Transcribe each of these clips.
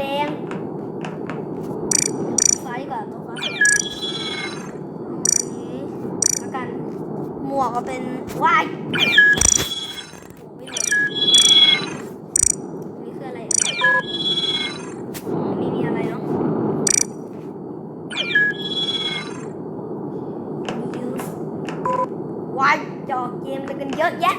แดงไฟกว่าตัวไฟ้านี้ละกัน หมวกก็เป็นวายนี่คืออะไร ไม่มีอะไรเนาะ Use วายจอเกมไปกันเยอะแยะ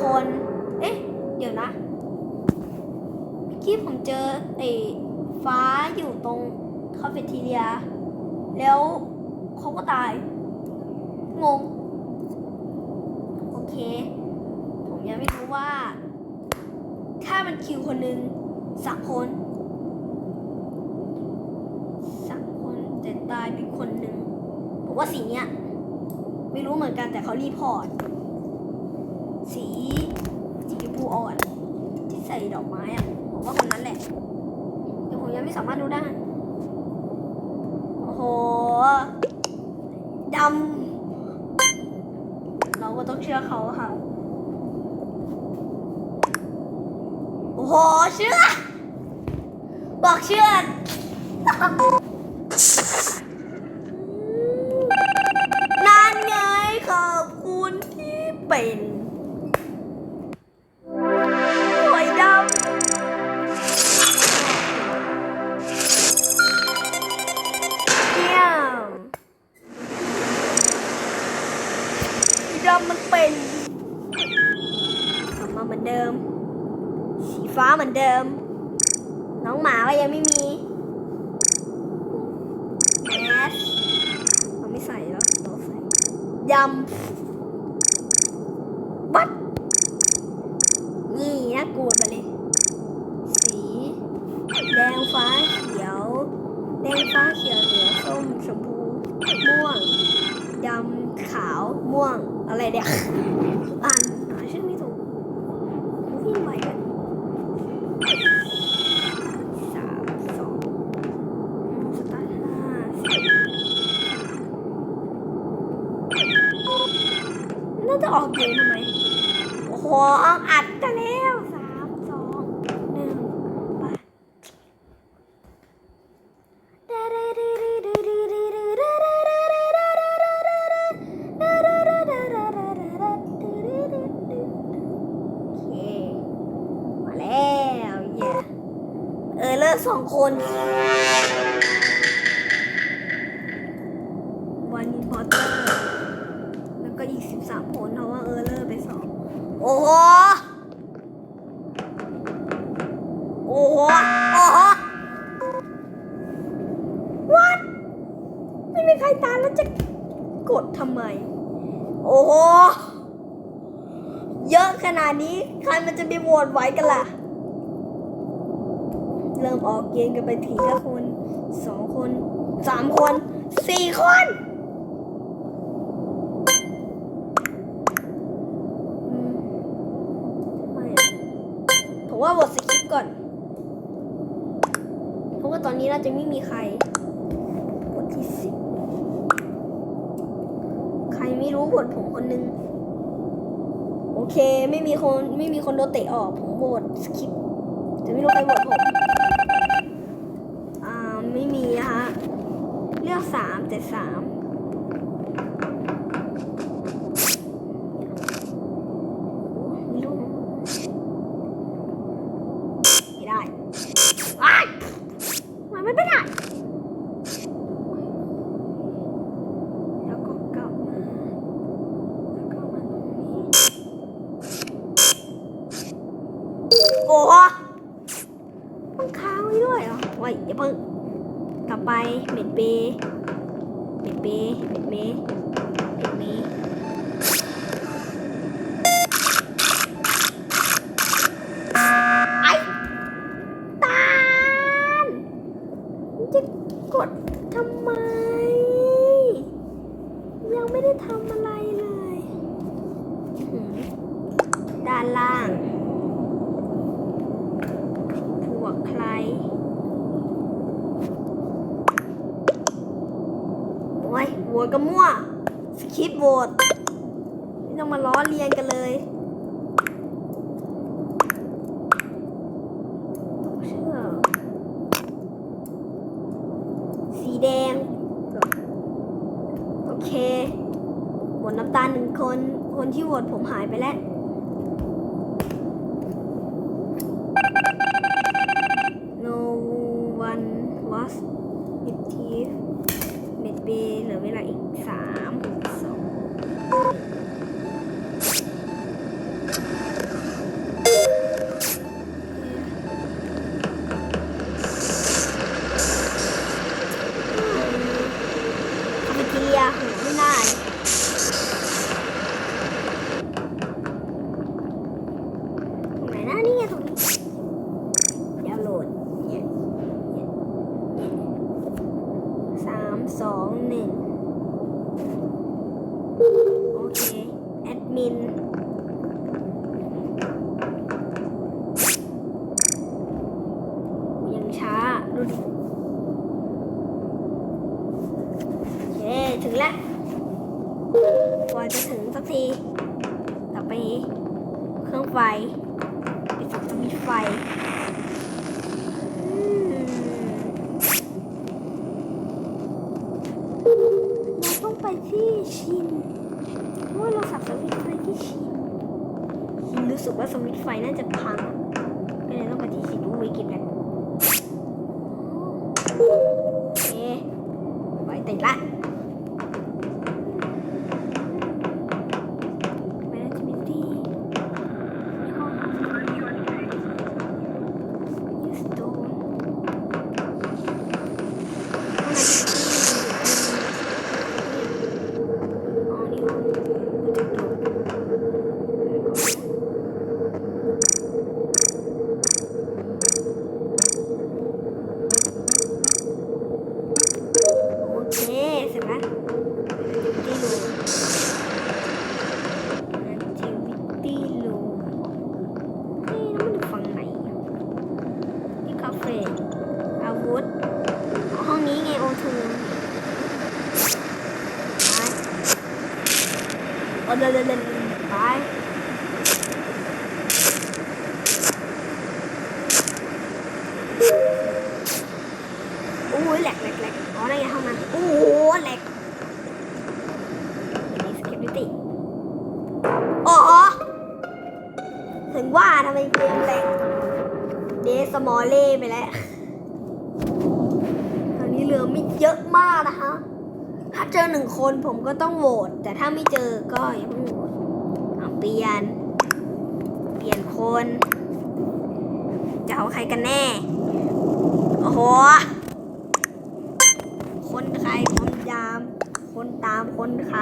คน เอ๊ะ เดี๋ยวนะเมื่อกี้ผมเจอไอ้ฟ้าอยู่ตรงคาเฟ่ทีเรีย แล้วเขาก็ตาย งง โอเค ผมยังไม่รู้ว่า ถ้ามันคิวคนหนึ่งสามคนสามคนแต่ตายไปคนหนึ่งผมว่าสีเนี้ย ไม่รู้เหมือนกันแต่เขารีพอร์ต สีสีชมพูอ่อน ที่ใส่ดอกไม้อะผมว่าคนนั้นแหละแต่ผมยังไม่สามารถรู้ได้ โอ้โหดำเราก็ต้องเชื่อเขาค่ะ โอ้โห เชื่อ บอกเชื่อ เดิม น้องหมาก็ยังไม่มีแมสเราไม่ใส่แล้วเราใส่ยำบัดนี่น่ากลัวไปเลย สี แดงฟ้าเขียว แดงฟ้าเขียวเหลืองส้มชมพู ม่วงดำขาวม่วงอะไรเดี๋ย สองคน วันอินพอร์เตอร์แล้วก็อีกสิบสามคนเพราะว่าเออเลอร์ไปสองโอ้โห โอ้โห โอ้โห what ไม่มีใครตายแล้วจะกดทำไม โอ้โห เยอะขนาดนี้ ใครมันจะไปโหวตไหวกันล่ะ เริ่มออกเกมกันไปทีละคนสองคนสามคนสี่คนอืมไม่อผมว่าโหวตสคริปต์ก่อน เพราะว่าตอนนี้น่าจะไม่มีใครบทที่สิบใครไม่รู้บทผมคนนึง โอเค ไม่มีคนไม่มีคนโดนเตะออก ผมโหวตสคริปต์แต่ไม่รู้ใครโหวตผม 9373 วตก็มั่วสคริปต์โหวตไม่ต้องมาล้อเลียนกันเลยต้องเชื่อสีแดง โอเคโหวตน้ำตาลหนึ่งคน คนที่โหวตผมหายไปแล้ว no one was active เม็ดเบเหลือเวลาอีกสามสองคาเฟทีเรียโหไม่ได้ตรงไหนนะนี่ไงตรงนี้ดาวน์โหลดเนี่ยเนี่ยเนี่ยสามสองหนึ่งโอเค แอดมิน ยังช้า ดูดิ โอเค ถึงแล้ว กว่าจะถึงสักที ต่อไปเครื่องไฟไปฝึกสวิตไฟเราต้องไปที่ชินว่าเราสับสวิตไฟที่ชินชินรู้สึกว่าสวิตไฟน่าจะพังก็เลยต้องไปที่ชินดูวิกิแบบโอเคไปติดละ Management ในห้อง Yes, don't. อ๋อนี่ห้องประตูโอเค เสร็จแล้วที่รู activity room เอ๊ะแล้วมันอยู่ฝั่งไหนอะที่คาเฟ่อาวุธอ๋อห้องนี้ไงโอทูไปโอ้เดินเดินเดินไปโอ้ยแหลกแหลกแหลกอ๋อนั่นไงห้องนั้นโอ้โหแหลกอันนี้ security อ๋อ ถึงว่าทำไมเกมแหลกเดสมอลเล่ไปแล้ว เยอะมากนะคะ ถ้าเจอหนึ่งคนผม ก็ต้องโหวตแต่ถ้าไม่เจอก็อย่าเพิ่งโหวตเอาเปลี่ยน เปลี่ยนคน จะเอาใครกันแน่ โอ้โห คนใครคนยาม คนตามคนใคร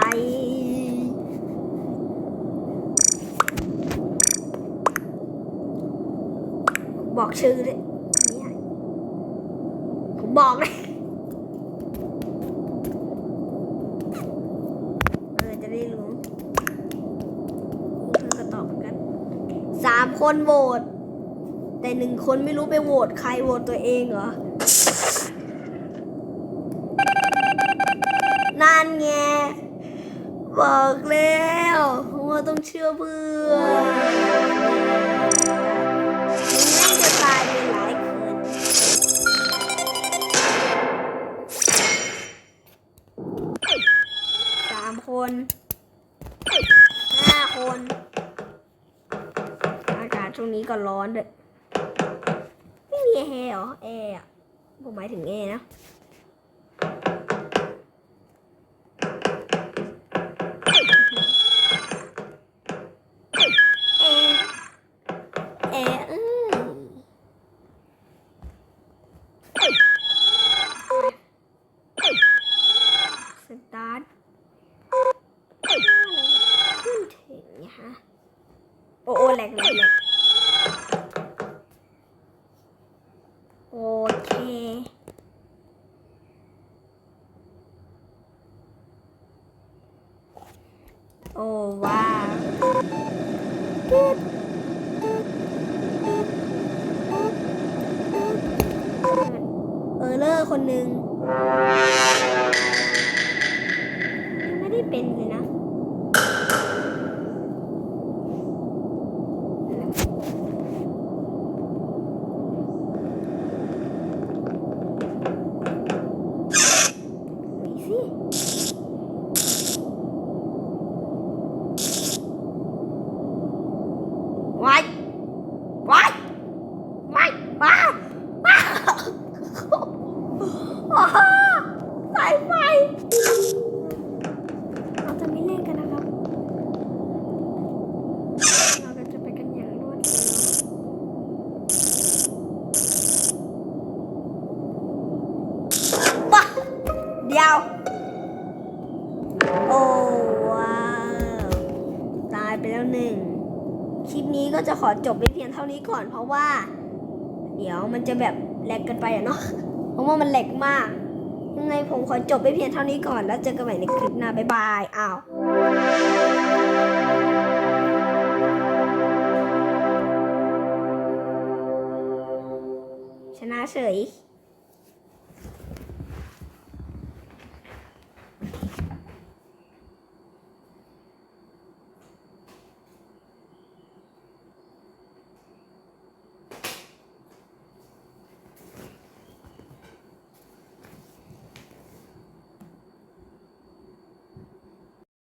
บอกชื่อเลยเนี่ยผมบอกเลย เออจะได้รู้เพื่อนก็ตอบเหมือนกันสาม คนโหวตแต่หนึ่งคนไม่รู้ไปโหวตใครโหวตตัวเองเหรอ นั่นไง บอกแล้วว่าต้องเชื่อเพื่อนมึงน่าจะตายไปหลายคนสามคนห้าคน อา ก็ร้อนด้วยไม่มีแอร์เหรอแอร์ผมหมายถึงแอร์นะ แอร์แอร์เอ้ยสตาร์ทขึ้นถึงนะคะโอ้โอ้แหลกแหลกแหลกโอเค โอ้ว้าวเออเลอร์คนหนึ่งยังไม่ได้เป็นเลยนะดูสิวายวายวายวายวายโอ้โหสายไฟ เราจะไม่เล่นกันนะครับ เราก็จะไปกันอย่างรวดเร็วปะ เดียว โอ้ว้าวตายไปแล้วหนึ่งคลิปนี้ก็จะขอจบไปเพียงเท่านี้ก่อนเพราะว่า เดี๋ยวมันจะแบบแหลกเกันไปอะเนาะเพราะว่ามันแหลกมากยังไงผมขอจบไปเพียงเท่านี้ก่อนแล้วเจอกันใหม่ในคลิปหน้าบ๊ายบายอ้าวชนะเฉย